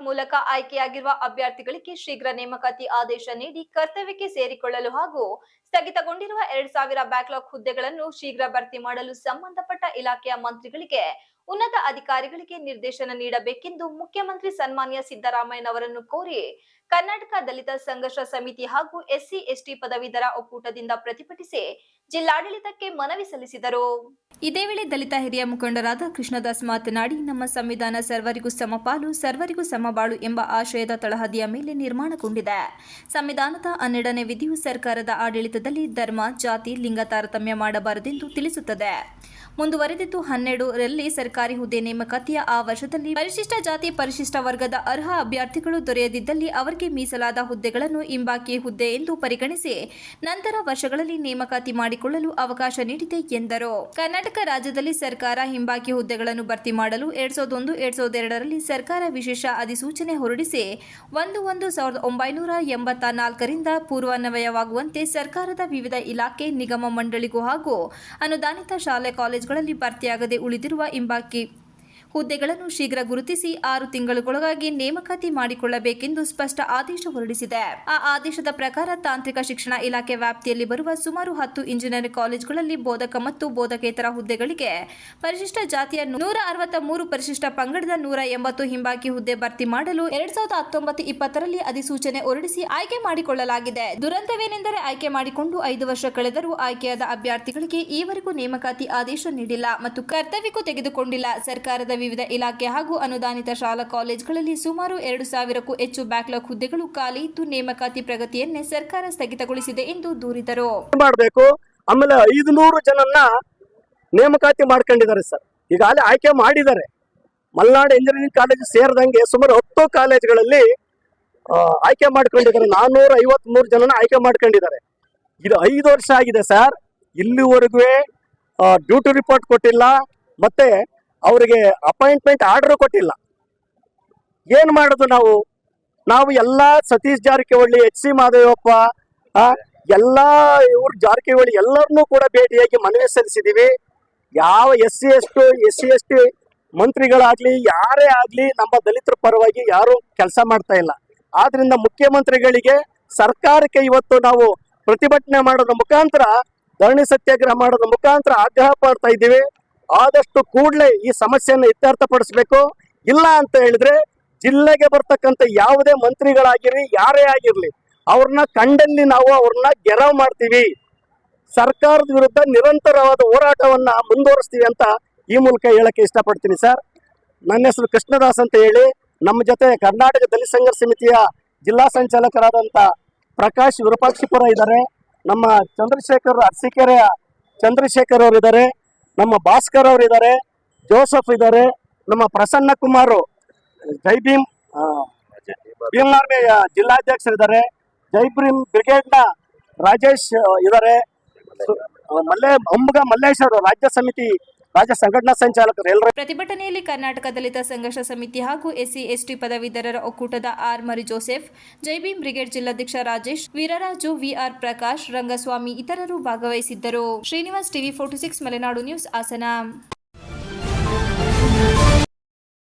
ಮೂಲಕ ಆಯ್ಕೆಯಾಗಿರುವ ಅಭ್ಯರ್ಥಿಗಳಿಗೆ ಶೀಘ್ರ ನೇಮಕಾತಿ ಆದೇಶ ನೀಡಿ ಕರ್ತವ್ಯಕ್ಕೆ ಸೇರಿಕೊಳ್ಳಲು ಹಾಗೂ ಸ್ಥಗಿತಗೊಂಡಿರುವ ಎರಡ್ ಸಾವಿರ ಬ್ಯಾಕ್ಲಾಗ್ ಹುದ್ದೆಗಳನ್ನು ಶೀಘ್ರ ಭರ್ತಿ ಮಾಡಲು ಸಂಬಂಧಪಟ್ಟ ಇಲಾಖೆಯ ಮಂತ್ರಿಗಳಿಗೆ ಉನ್ನತ ಅಧಿಕಾರಿಗಳಿಗೆ ನಿರ್ದೇಶನ ನೀಡಬೇಕೆಂದು ಮುಖ್ಯಮಂತ್ರಿ ಸನ್ಮಾನ್ಯ ಸಿದ್ದರಾಮಯ್ಯನವರನ್ನು ಕೋರಿ ಕರ್ನಾಟಕ ದಲಿತ ಸಂಘರ್ಷ ಸಮಿತಿ ಹಾಗೂ ಎಸ್ಸಿ ಎಸ್ಟಿ ಪದವೀಧರ ಒಕ್ಕೂಟದಿಂದ ಪ್ರತಿಭಟಿಸಿ ಜಿಲ್ಲಾಡಳಿತಕ್ಕೆ ಮನವಿ ಸಲ್ಲಿಸಿದರು. ಇದೇ ವೇಳೆ ದಲಿತ ಹಿರಿಯ ಮುಖಂಡರಾದ ಕೃಷ್ಣದಾಸ್ ಮಾತನಾಡಿ, ನಮ್ಮ ಸಂವಿಧಾನ ಸರ್ವರಿಗೂ ಸಮಪಾಲು, ಸರ್ವರಿಗೂ ಸಮಬಾಳು ಎಂಬ ಆಶಯದ ತಳಹದಿಯ ಮೇಲೆ ನಿರ್ಮಾಣಗೊಂಡಿದೆ. ಸಂವಿಧಾನದ ಹನ್ನೆರಡನೇ ವಿಧಿಯು ಸರ್ಕಾರದ ಆಡಳಿತದಲ್ಲಿ ಧರ್ಮ, ಜಾತಿ, ಲಿಂಗ ತಾರತಮ್ಯ ಮಾಡಬಾರದೆಂದು ತಿಳಿಸುತ್ತದೆ. ಮುಂದುವರೆದಿದ್ದು ಹನ್ನೆರಡರಲ್ಲಿ ಸರ್ಕಾರಿ ಹುದ್ದೆ ನೇಮಕಾತಿಯ ಆ ವರ್ಷದಲ್ಲಿ ಪರಿಶಿಷ್ಟ ಜಾತಿ ಪರಿಶಿಷ್ಟ ವರ್ಗದ ಅರ್ಹ ಅಭ್ಯರ್ಥಿಗಳು ದೊರೆಯದಿದ್ದಲ್ಲಿ ಅವರಿಗೆ ಮೀಸಲಾದ ಹುದ್ದೆಗಳನ್ನು ಇಂಬಾಕಿ ಹುದ್ದೆ ಎಂದು ಪರಿಗಣಿಸಿ ನಂತರ ವರ್ಷಗಳಲ್ಲಿ ನೇಮಕಾತಿ ಮಾಡಿಕೊಳ್ಳಲು ಅವಕಾಶ ನೀಡಿದೆ ಎಂದರು. ಕರ್ನಾಟಕ ರಾಜ್ಯದಲ್ಲಿ ಸರ್ಕಾರ ಹಿಂಬಾಕಿ ಹುದ್ದೆಗಳನ್ನು ಭರ್ತಿ ಮಾಡಲು ಎರಡ್ ಸಾವಿರದ ಒಂದು, ಎರಡ್ ಸಾವಿರದ ಎರಡರಲ್ಲಿ ಸರ್ಕಾರ ವಿಶೇಷ ಅಧಿಸೂಚನೆ ಹೊರಡಿಸಿ ಒಂದು ಒಂದು ಸಾವಿರದ ಒಂಬೈನೂರ ಎಂಬತ್ತ ನಾಲ್ಕರಿಂದ ಪೂರ್ವಾನ್ವಯವಾಗುವಂತೆ ಸರ್ಕಾರದ ವಿವಿಧ ಇಲಾಖೆ, ನಿಗಮ ಮಂಡಳಿಗೂ ಹಾಗೂ ಅನುದಾನಿತ ಶಾಲೆ, ಕಾಲೇಜುಗಳಲ್ಲಿ ಭರ್ತಿಯಾಗದೆ ಉಳಿದಿರುವ ಹಿಂಬಾಕಿ keep ಹುದ್ದೆಗಳನ್ನು ಶೀಘ್ರ ಗುರುತಿಸಿ ಆರು ತಿಂಗಳೊಳಗಾಗಿ ನೇಮಕಾತಿ ಮಾಡಿಕೊಳ್ಳಬೇಕೆಂದು ಸ್ಪಷ್ಟ ಆದೇಶ ಹೊರಡಿಸಿದೆ. ಆ ಆದೇಶದ ಪ್ರಕಾರ ತಾಂತ್ರಿಕ ಶಿಕ್ಷಣ ಇಲಾಖೆ ವ್ಯಾಪ್ತಿಯಲ್ಲಿ ಬರುವ ಸುಮಾರು ಹತ್ತು ಇಂಜಿನಿಯರಿಂಗ್ ಕಾಲೇಜುಗಳಲ್ಲಿ ಬೋಧಕ ಮತ್ತು ಬೋಧಕೇತರ ಹುದ್ದೆಗಳಿಗೆ ಪರಿಶಿಷ್ಟ ಜಾತಿಯ ನೂರ ಅರವತ್ತ ಮೂರು ಪರಿಶಿಷ್ಟ ಪಂಗಡದ ನೂರ ಎಂಬತ್ತು ಹಿಂಬಾಕಿ ಹುದ್ದೆ ಭರ್ತಿ ಮಾಡಲು ಎರಡ್ ಸಾವಿರದ ಹತ್ತೊಂಬತ್ತು ಇಪ್ಪತ್ತರಲ್ಲಿ ಅಧಿಸೂಚನೆ ಹೊರಡಿಸಿ ಆಯ್ಕೆ ಮಾಡಿಕೊಳ್ಳಲಾಗಿದೆ. ದುರಂತವೇನೆಂದರೆ ಆಯ್ಕೆ ಮಾಡಿಕೊಂಡು ಐದು ವರ್ಷ ಕಳೆದರೂ ಆಯ್ಕೆಯಾದ ಅಭ್ಯರ್ಥಿಗಳಿಗೆ ಈವರೆಗೂ ನೇಮಕಾತಿ ಆದೇಶ ನೀಡಿಲ್ಲ ಮತ್ತು ಕರ್ತವ್ಯಕ್ಕೂ ತೆಗೆದುಕೊಂಡಿಲ್ಲ. ಸರ್ಕಾರದ ವಿವಿಧ ಇಲಾಖೆ ಹಾಗೂ ಅನುದಾನಿತ ಶಾಲಾ ಕಾಲೇಜುಗಳಲ್ಲಿ ಸುಮಾರು ಎರಡು ಸಾವಿರಕ್ಕೂ ಹೆಚ್ಚು ಬ್ಯಾಕ್ಲಾಗ್ ಹುದ್ದೆಗಳು ಖಾಲಿ ಇದ್ದು ನೇಮಕಾತಿ ಪ್ರಗತಿಯನ್ನೇ ಸರ್ಕಾರ ಸ್ಥಗಿತಗೊಳಿಸಿದೆ ಎಂದು ದೂರಿದರು. ಮಾಡಬೇಕು. ಆಮೇಲೆ ಐದುನೂರು ಜನನ್ನ ನೇಮಕಾತಿ ಮಾಡ್ಕೊಂಡಿದ್ದಾರೆ ಸರ್. ಈಗಾಗಲೇ ಆಯ್ಕೆ ಮಾಡಿದ್ದಾರೆ. ಮಲ್ನಾಡು ಇಂಜಿನಿಯರಿಂಗ್ ಕಾಲೇಜ್ ಸೇರಿದಂಗೆ ಸುಮಾರು ಹತ್ತು ಕಾಲೇಜುಗಳಲ್ಲಿ ಆಯ್ಕೆ ಮಾಡ್ಕೊಂಡಿದ್ದಾರೆ. ನಾನ್ನೂರ ಐವತ್ಮೂರು ಜನನ ಆಯ್ಕೆ ಮಾಡ್ಕೊಂಡಿದ್ದಾರೆ. ಇದು ಐದು ವರ್ಷ ಆಗಿದೆ ಸರ್. ಇಲ್ಲಿವರೆಗೂ ಡ್ಯೂಟಿ ರಿಪೋರ್ಟ್ ಕೊಟ್ಟಿಲ್ಲ. ಮತ್ತೆ ಅವರಿಗೆ ಅಪಾಯಿಂಟ್ಮೆಂಟ್ ಆರ್ಡರ್ ಕೊಟ್ಟಿಲ್ಲ. ಏನು ಮಾಡೋದು ನಾವು? ನಾವು ಎಲ್ಲಾ ಸತೀಶ್ ಜಾರಕಿಹೊಳಿ, ಎಚ್ ಸಿ ಮಾದೇವಪ್ಪ ಎಲ್ಲ ಇವ್ರ ಜಾರಕಿಹೊಳಿ ಎಲ್ಲರನ್ನೂ ಕೂಡ ಭೇಟಿಯಾಗಿ ಮನವಿ ಸಲ್ಲಿಸಿದ್ದೀವಿ ಯಾವ S C, S to, S C, S T ಮಂತ್ರಿಗಳಾಗ್ಲಿ, ಯಾರೇ ಆಗ್ಲಿ ನಮ್ಮ ದಲಿತರ ಪರವಾಗಿ ಯಾರು ಕೆಲಸ ಮಾಡ್ತಾ ಇಲ್ಲ. ಆದ್ರಿಂದ ಮುಖ್ಯಮಂತ್ರಿಗಳಿಗೆ ಸರ್ಕಾರಕ್ಕೆ ಇವತ್ತು ನಾವು ಪ್ರತಿಭಟನೆ ಮಾಡೋದ್ರ ಮುಖಾಂತರ, ಧರಣಿ ಸತ್ಯಾಗ್ರಹ ಮಾಡೋದ್ರ ಮುಖಾಂತರ ಆಗ್ರಹ ಪಡ್ತಾ ಇದ್ದೀವಿ. ಆದಷ್ಟು ಕೂಡಲೇ ಈ ಸಮಸ್ಯೆಯನ್ನು ಇತ್ಯರ್ಥಪಡಿಸಬೇಕು. ಇಲ್ಲ ಅಂತ ಹೇಳಿದ್ರೆ ಜಿಲ್ಲೆಗೆ ಬರ್ತಕ್ಕಂಥ ಯಾವುದೇ ಮಂತ್ರಿಗಳಾಗಿರ್ಲಿ, ಯಾರೇ ಆಗಿರ್ಲಿ, ಅವ್ರನ್ನ ಕಂಡಲ್ಲಿ ನಾವು ಅವ್ರನ್ನ ಗೆರವ್ ಮಾಡ್ತೀವಿ. ಸರ್ಕಾರದ ವಿರುದ್ಧ ನಿರಂತರವಾದ ಹೋರಾಟವನ್ನ ಮುಂದುವರಿಸ್ತೀವಿ ಅಂತ ಈ ಮೂಲಕ ಹೇಳಕ್ಕೆ ಇಷ್ಟಪಡ್ತೀನಿ ಸರ್. ನನ್ನ ಹೆಸರು ಕೃಷ್ಣದಾಸ್ ಅಂತ ಹೇಳಿ, ನಮ್ಮ ಜೊತೆ ಕರ್ನಾಟಕ ದಲಿತ ಸಂಘರ್ಷ ಸಮಿತಿಯ ಜಿಲ್ಲಾ ಸಂಚಾಲಕರಾದಂಥ ಪ್ರಕಾಶ್ ವಿರೂಪಾಕ್ಷಿಪುರ ಇದ್ದಾರೆ. ನಮ್ಮ ಚಂದ್ರಶೇಖರ್ ಅರಸೀಕೆರೆಯ ಚಂದ್ರಶೇಖರ್ ಅವರು ಇದ್ದಾರೆ ನಮ್ಮ ಭಾಸ್ಕರ್ ಅವರು ಇದ್ದಾರೆ ಜೋಸಫ್ ಇದ್ದಾರೆ ನಮ್ಮ ಪ್ರಸನ್ನ ಕುಮಾರ್, ಜೈ ಭೀಮ್ ಭೀಮ್ ಆರ್ಮಿ ಜಿಲ್ಲಾಧ್ಯಕ್ಷರಿದ್ದಾರೆ ಜೈ ಭೀಮ್ ಬ್ರಿಗೇಡ್ನ ರಾಜೇಶ್ ಇದ್ದಾರೆ ಮಲ್ಲೇ, ಅಂಬುಗ ಮಲ್ಲೇಶ್ ಅವರು ರಾಜ್ಯ ಸಮಿತಿ ರಾಜ್ಯ ಸಂಘಟನಾ ಸಂಚಾಲಕರು ಎಲ್ಲರೂ ಪ್ರತಿಭಟನೆಯಲ್ಲಿ ಕರ್ನಾಟಕ ದಲಿತ ಸಂಘರ್ಷ ಸಮಿತಿ ಹಾಗೂ ಎಸ್ಸಿ ಎಸ್ಟಿ ಪದವೀಧರರ ಒಕ್ಕೂಟದ ಆರ್ ಮರಿ ಜೋಸೆಫ್ ಜೈಭೀಮ್ ಬ್ರಿಗೇಡ್ ಜಿಲ್ಲಾಧ್ಯಕ್ಷ ರಾಜೇಶ್, ವೀರರಾಜು ವಿಆರ್ ಪ್ರಕಾಶ್, ರಂಗಸ್ವಾಮಿ ಇತರರು ಭಾಗವಹಿಸಿದ್ದರು. Srinivas TV forty six, Malenadu news, Hassan.